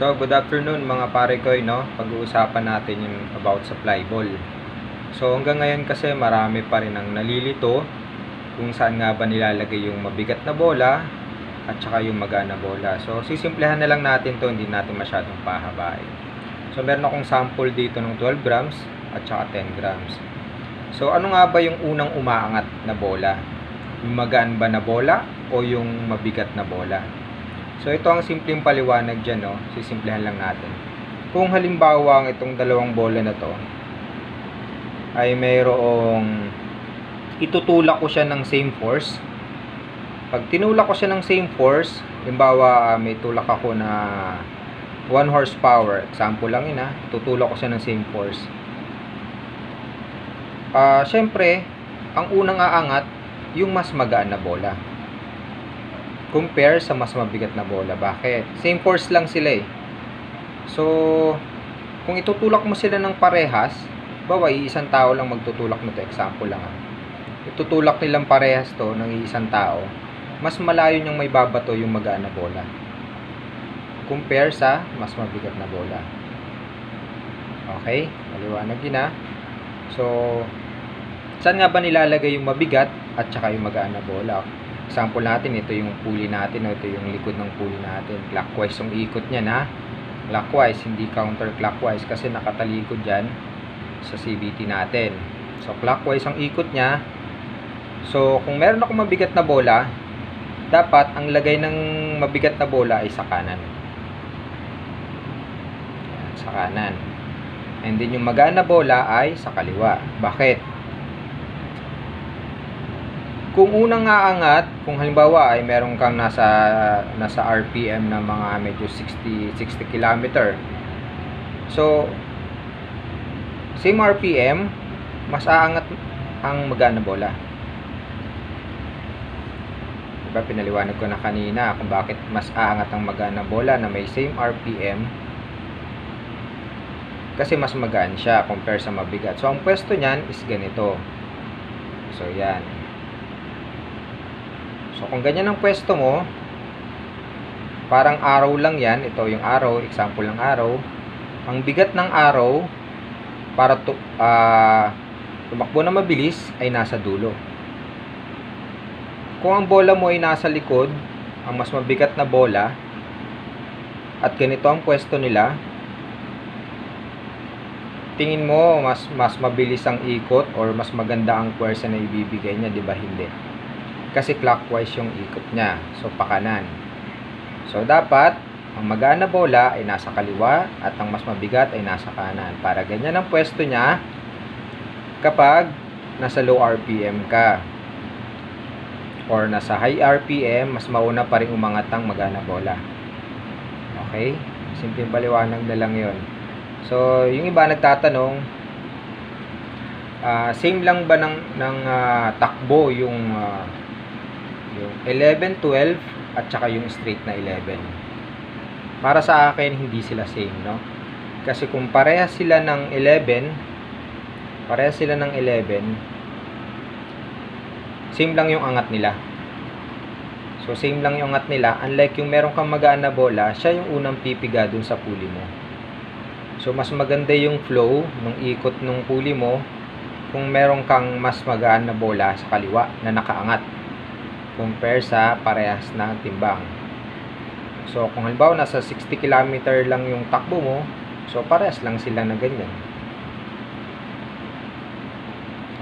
So, good afternoon mga pare ko, no? Pag-uusapan natin yung about sa fly ball. So, hanggang ngayon kasi marami pa rin ang nalilito kung saan nga ba nilalagay yung mabigat na bola at saka yung magana bola. So, sisimplehan na lang natin to, hindi natin masyadong pahabain. So, meron akong sample dito ng 12 grams at saka 10 grams. So, ano nga ba yung unang umaangat na bola? Yung magaan ba na bola o yung mabigat na bola? So, ito ang simpleng paliwanag dyan, no? Sisimplehan lang natin. Kung halimbawa ang itong dalawang bola na to ay mayroong itutulak ko siya ng same force. Pag tinulak ko siya ng same force, halimbawa ah, may tulak ako na 1 horsepower, example lang yun ha, tutulak ko siya ng same force. Ah, syempre, ang unang aangat, yung mas magaan na bola compare sa mas mabigat na bola. Bakit? Same force lang sila eh. So, kung itutulak mo sila ng parehas, bawa isang tao lang magtutulak nito, example lang ah. Itutulak nilang parehas to ng isang tao, mas malayo niyang may babato yung magaan na bola. Compare sa mas mabigat na bola. Okay? Maliwanag yun ah. So, saan nga ba nilalagay yung mabigat at saka yung magaan na bola? Example natin, ito yung pulley natin, ito yung likod ng pulley natin. Clockwise yung ikot niya na. Clockwise, hindi counterclockwise kasi nakatalikod dyan sa CVT natin. So, clockwise ang ikot niya. So, kung meron akong mabigat na bola, dapat ang lagay ng mabigat na bola ay sa kanan. Yan, sa kanan. And then yung magaan na bola ay sa kaliwa. Bakit? Kung unang aangat, kung halimbawa ay meron kang nasa nasa RPM na mga medyo 60 60 km. So same RPM, mas aangat ang magana bola. Diba pinaliwanag ko na kanina kung bakit mas aangat ang magana bola na may same RPM kasi mas magaan siya compare sa mabigat. So ang pwesto niyan is ganito. So yan. So, kung ganyan ang pwesto mo, parang araw lang yan. Ito yung araw, example ng araw. Ang bigat ng araw, para to, uh, tumakbo na mabilis, ay nasa dulo. Kung ang bola mo ay nasa likod, ang mas mabigat na bola, at ganito ang pwesto nila, tingin mo mas mas mabilis ang ikot or mas maganda ang pwersa na ibibigay niya, 'di ba? Hindi kasi clockwise yung ikot niya. So, pakanan. So, dapat, ang magaan na bola ay nasa kaliwa at ang mas mabigat ay nasa kanan. Para ganyan ang pwesto niya kapag nasa low RPM ka. Or nasa high RPM, mas mauna pa rin umangat ang magana bola. Okay? Simpleng paliwanag na lang yon. So, yung iba nagtatanong, uh, same lang ba ng, ng uh, takbo yung uh, 11, 12 at saka yung straight na 11. Para sa akin, hindi sila same, no? Kasi kung parehas sila ng 11, parehas sila ng 11, same lang yung angat nila. So, same lang yung angat nila. Unlike yung meron kang magaan na bola, siya yung unang pipiga dun sa pulley mo. So, mas maganda yung flow ng ikot ng pulley mo kung meron kang mas magaan na bola sa kaliwa na nakaangat compare sa parehas na timbang. So, kung halimbawa nasa 60 km lang yung takbo mo, so parehas lang sila na ganyan.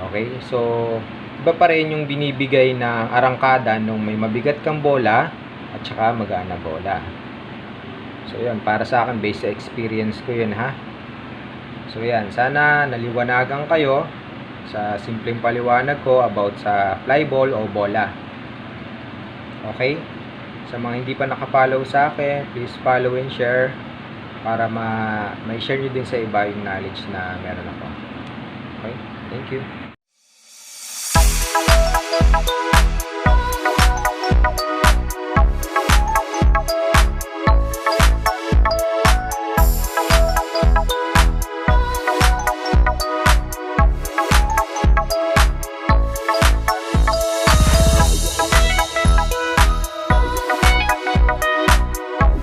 Okay, so iba pa rin yung binibigay na arangkada nung may mabigat kang bola at saka magana bola. So, yun, para sa akin, based sa experience ko yun, ha? So, yan, sana naliwanagan kayo sa simpleng paliwanag ko about sa fly ball o bola. Okay? Sa mga hindi pa nakapollow sa akin, please follow and share para ma may share nyo din sa iba yung knowledge na meron ako. Okay? Thank you.